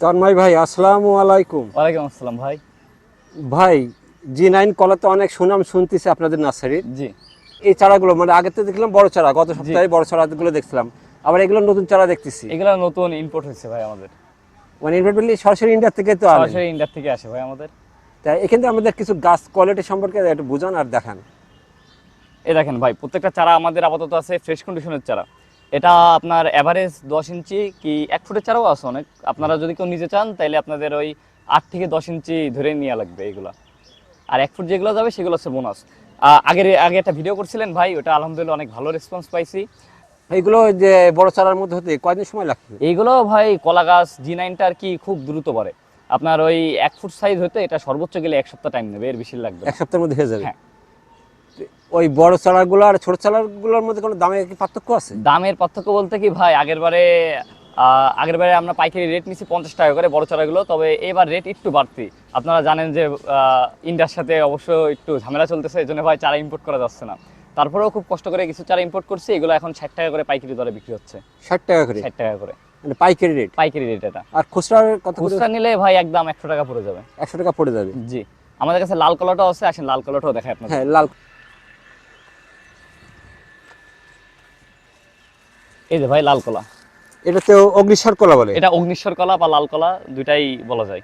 তন্ময় ভাই আসসালামু আলাইকুম। ওয়ালাইকুম আসসালাম ভাই। ভাই জি নাইন কলাতে অনেক সুনাম শুনতেছি আপনাদের নার্সারির। জি। এই চারাগুলো মানে আগে তো দেখলাম বড় চারা গত সপ্তাহে বড় চারাগুলো দেখছিলাম। আবার এগুলো নতুন চারা দেখতেছি। এগুলো নতুন ইম্পোর্ট হয়েছে ভাই আমাদের। মানে ইনভার্টলি সরাসরি ইন্ডিয়া থেকে তো আনেন। সরাসরি ইন্ডিয়া থেকে আসে ভাই আমাদের। তাই এখান থেকে আমাদের কিছু গাছ কোয়ালিটি সম্পর্কে একটু বুঝান আর দেখান। এই দেখেন ভাই প্রত্যেকটা চারা আমাদের আপাতত আছে ফ্রেশ কন্ডিশনের চারা। এটা আপনার অ্যাভারেজ দশ ইঞ্চি কি এক ফুটের চারাও আছে অনেক? আপনারা যদি কেউ নিতে চান তাহলে আপনাদের ওই আট থেকে দশ ইঞ্চি ধরে নেওয়া লাগবে এগুলা। আর এক ফুট যেগুলো যাবে সেগুলো হচ্ছে বোনাস আগের আগে একটা ভিডিও করছিলেন ভাই ওটা আলহামদুলিল্লাহ অনেক ভালো রেসপন্স পাইছি। এইগুলো যে বড় চারার মধ্যে হতে কয়দিন সময় লাগবে? এইগুলো ভাই কলা গাছ জি নাইনটা আর কি খুব দ্রুত বাড়ে। আপনার ওই এক ফুট সাইজ হতে এটা সর্বোচ্চ গেলে এক সপ্তাহ টাইম নেবে এর বেশি লাগবে এক সপ্তাহের মধ্যে হয়ে যাবে? হ্যাঁ। ওই বড় চারাগুলো আর ছোট চারাগুলোর মধ্যে কোনো দামে কি পার্থক্য আছে? দামের পার্থক্য বলতে কি ভাই আগের বারে আগের বারে আমরা পাইকারি রেট নিছি পঞ্চাশ টাকা করে বড় চারাগুলো তবে এবার রেট একটু বাড়তি। আপনারা জানেন যে ইন্ডিয়ার সাথে অবশ্য একটু ঝামেলা চলতেছে এই জন্য ভাই চারা ইম্পোর্ট করা যাচ্ছে না। তারপরেও খুব কষ্ট করে কিছু চারা ইম্পোর্ট করছি এগুলো এখন ষাট টাকা করে পাইকারি দরে বিক্রি হচ্ছে। ষাট টাকা করে? ষাট টাকা করে। মানে পাইকারি রেট পাইকারি রেট এটা। আর খুচরার কত খুচরা নিলে ভাই একদম একশো টাকা পড়ে যাবে। একশো টাকা পড়ে যাবে। জি। আমাদের কাছে লাল কলাটাও আছে আসেন লাল কলাটাও দেখায় আপনার হ্যাঁ লাল এই যে ভাই লাল কলা। এটা তো অগ্নিসার কলা বলে? এটা অগ্নিশ্বর কলা বা লাল কলা দুইটাই বলা যায়।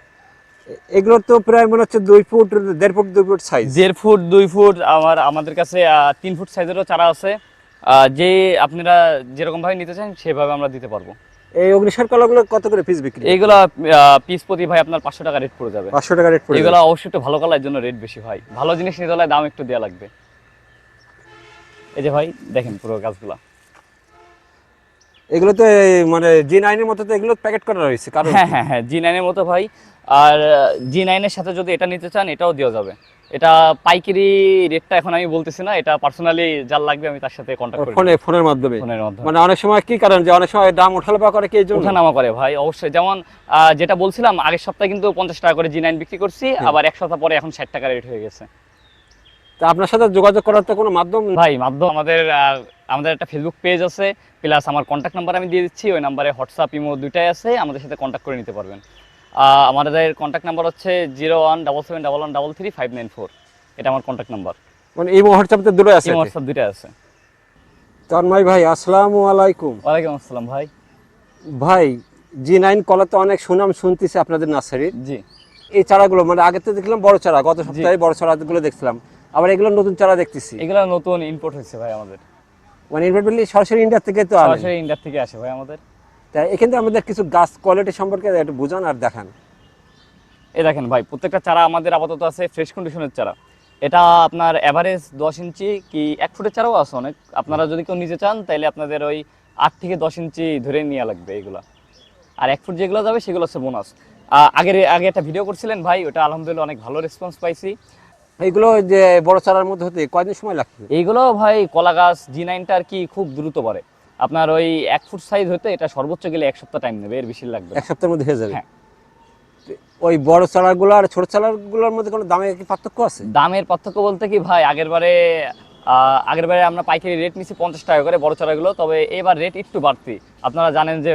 এগুলো তো প্রায় মনে হচ্ছে দুই ফুট দেড় ফুট দুই ফুট সাইজ দেড় ফুট দুই ফুট আমার আমাদের কাছে তিন ফুট সাইজেরও চারা আছে। যে আপনারা যেরকম ভাবে নিতে চান সেভাবে আমরা দিতে পারব। এই অগ্নিসার কলাগুলো কত করে পিস বিক্রি? এইগুলা পিস প্রতি ভাই আপনার পাঁচশো টাকা রেট পড়ে যাবে। পাঁচশো টাকা রেট পড়ে এগুলো অবশ্যই একটু ভালো কলার জন্য রেট বেশি ভাই ভালো জিনিস নিতে হলে দাম একটু দেওয়া লাগবে। এই যে ভাই দেখেন পুরো গাছগুলা। এগুলো তো মানে জি নাইনের মতো তো এগুলো প্যাকেট করা রয়েছে কারণ হ্যাঁ হ্যাঁ হ্যাঁ জি নাইনের মতো ভাই। আর জি নাইনের সাথে যদি এটা নিতে চান এটাও দেওয়া যাবে। এটা পাইকারি রেটটা এখন আমি বলতেছি না এটা পার্সোনালি যার লাগবে আমি তার সাথে কন্ট্যাক্ট করে ফোনে ফোনের মাধ্যমে। ফোনের মাধ্যমে। মানে অনেক সময় কি কারণ যে অনেক সময় দাম করে কি জন্য? ওঠানামা করে ভাই অবশ্যই। যেমন আহ, যেটা বলছিলাম আগের সপ্তাহে কিন্তু পঞ্চাশ টাকা করে জি নাইন বিক্রি করছি আবার এক সপ্তাহ পরে এখন ষাট টাকা রেট হয়ে গেছে। তা আপনার সাথে যোগাযোগ করার তো কোনো মাধ্যম ভাই মাধ্যম আমাদের আমাদের একটা ফেসবুক পেজ আছে প্লাস আমার কন্ট্যাক্ট নাম্বার আমি দিয়ে দিচ্ছি ওই নাম্বারে হোয়াটসঅ্যাপ ইমো দুইটাই আছে আমাদের সাথে কন্ট্যাক্ট করে নিতে পারবেন। আমাদের কন্ট্যাক্ট নাম্বার হচ্ছে zero one double seven double one double three five nine four এটা আমার কন্ট্যাক্ট নাম্বার মানে এই হোয়াটসঅ্যাপে দূরে আছে হোয়াটসঅ্যাপ দুইটা আছে। তন্ময় ভাই আসসালামু আলাইকুম। ওয়ালাইকুম আসসালাম ভাই। ভাই জি নাইন কলাতে অনেক সুনাম শুনতেছি আপনাদের নার্সারির জি। এই চারাগুলো মানে আগে তো দেখলাম বড় চারা গত সপ্তাহে বড় চারাগুলো দেখছিলাম। আবার এগুলো নতুন চারা দেখতেছি। এগুলো নতুন ইম্পোর্ট হয়েছে ভাই আমাদের। মানে ইনভার্টলি সরাসরি ইন্ডিয়া থেকে তো সরাসরি ইন্ডিয়া থেকে আসে ভাই আমাদের। তাই এখান থেকে আমাদের কিছু গাছ কোয়ালিটি সম্পর্কে একটু বুঝান আর দেখান। এই দেখেন ভাই প্রত্যেকটা চারা আমাদের আপাতত আছে ফ্রেশ কন্ডিশনের চারা। এটা আপনার অ্যাভারেজ দশ ইঞ্চি কি এক ফুটের চারাও আছে অনেক। আপনারা যদি কেউ নিতে চান তাহলে আপনাদের ওই আট থেকে দশ ইঞ্চি ধরে নেওয়া লাগবে এগুলা। আর এক ফুট যেগুলো যাবে সেগুলো হচ্ছে বোনাস আগের আগে একটা ভিডিও করছিলেন ভাই ওটা আলহামদুলিল্লাহ অনেক ভালো রেসপন্স পাইছি। এইগুলো যে বড় চারার মধ্যে হতে কয়দিন সময় লাগছে? এইগুলো ভাই কলা গাছ জি নাইনটা আর কি খুব দ্রুত বাড়ে। আপনার ওই এক ফুট সাইজ হতে এটা সর্বোচ্চ গেলে এক সপ্তাহ টাইম নেবে এর বেশি লাগবে এক সপ্তাহের মধ্যে হয়ে যাবে? হ্যাঁ। ওই বড় চারাগুলো আর ছোট চারাগুলোর মধ্যে কোনো দামে কি পার্থক্য আছে? দামের পার্থক্য বলতে কি ভাই আগের বারে আগের বারে আমরা পাইকারি রেট নিছি পঞ্চাশ টাকা করে বড় চারাগুলো তবে এবার রেট একটু বাড়তি। আপনারা জানেন যে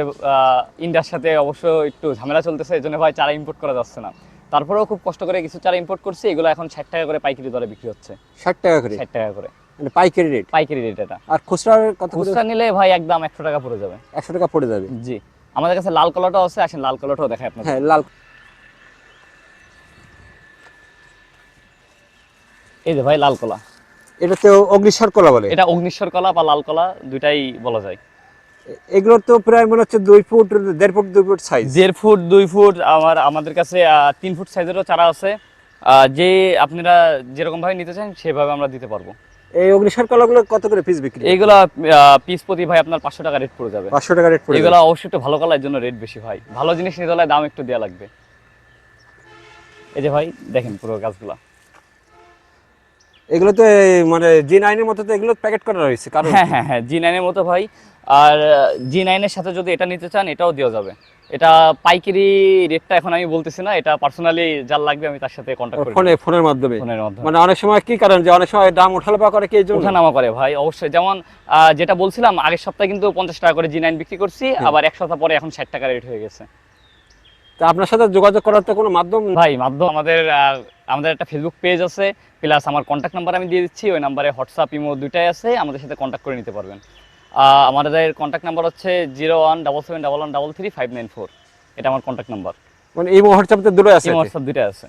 ইন্ডিয়ার সাথে অবশ্য একটু ঝামেলা চলতেছে এই জন্য ভাই চারা ইম্পোর্ট করা যাচ্ছে না। তারপরেও খুব কষ্ট করে কিছু চারা ইম্পোর্ট করছি এগুলো এখন ষাট টাকা করে পাইকারি দরে বিক্রি হচ্ছে। ষাট টাকা করে? ষাট টাকা করে। মানে পাইকারি রেট পাইকারি রেট এটা। আর খুচরার করে? খুচরা নিলে ভাই একদম একশো টাকা পড়ে যাবে। একশো টাকা পড়ে যাবে? জি। আমাদের কাছে লাল কলাটাও আছে আসেন লাল কলাটাও দেখায় আপনাদের। হ্যাঁ লাল এই যে ভাই লাল কলা। এটা তো অগ্নিসার কলা বলে? এটা অগ্নিশ্বর কলা বা লাল কলা দুইটাই বলা যায়। এগুলোর তো প্রায় মনে হচ্ছে দুই ফুট দেড় ফুট দুই ফুট সাইজ দেড় ফুট দুই ফুট আমার আমাদের কাছে তিন ফুট সাইজেরও চারা আছে। যে আপনারা যেরকম ভাবে নিতে চান সেভাবে আমরা দিতে পারব। এই অগ্নিসার কলাগুলো কত করে পিস বিক্রি এইগুলা পিস প্রতি ভাই আপনার পাঁচশো টাকা রেট পড়ে যাবে। পাঁচশো টাকা রেট পড়ে এগুলো অবশ্যই একটু ভালো কালার জন্য রেট বেশি ভাই ভালো জিনিস নিতে হলে দাম একটু দেওয়া লাগবে। এই যে ভাই দেখেন পুরো গাছগুলা। এগুলো তো মানে জি নাইনের মতো তো এগুলো প্যাকেট করা রয়েছে কারণ হ্যাঁ হ্যাঁ হ্যাঁ জি নাইনের মতো ভাই। আর জি নাইনের সাথে যদি এটা নিতে চান এটাও দেওয়া যাবে। এটা পাইকারি রেটটা এখন আমি বলতেছি না এটা পার্সোনালি যার লাগবে আমি তার সাথে কন্ট্যাক্ট করি ফোনে ফোনের মাধ্যমে। ফোনের মাধ্যমে। মানে অনেক সময় কি কারণ যে অনেক সময় দাম উঠালো বা করে কি জন্য? ওঠানামা করে ভাই অবশ্যই। যেমন যেটা বলছিলাম আগের সপ্তাহে কিন্তু পঞ্চাশ টাকা করে জি নাইন বিক্রি করছি আবার এক সপ্তাহ পরে এখন ষাট টাকা রেট হয়ে গেছে। তা আপনার সাথে যোগাযোগ করার তো কোনো মাধ্যম ভাই মাধ্যম আমাদের আমাদের একটা ফেসবুক পেজ আছে প্লাস আমার কন্ট্যাক্ট নাম্বার আমি দিয়ে দিচ্ছি ওই নাম্বারে হোয়াটসঅ্যাপ ইমো দুইটাই আছে আমাদের সাথে কন্ট্যাক্ট করে নিতে পারবেন। আহ, আমাদের কন্ট্যাক্ট নাম্বার হচ্ছে zero one double seven double one double three five nine four এটা আমার কন্ট্যাক্ট নাম্বার মানে এই হোয়াটসঅ্যাপ দুটো আছে ইমো হোয়াটসঅ্যাপ দুইটাই আছে।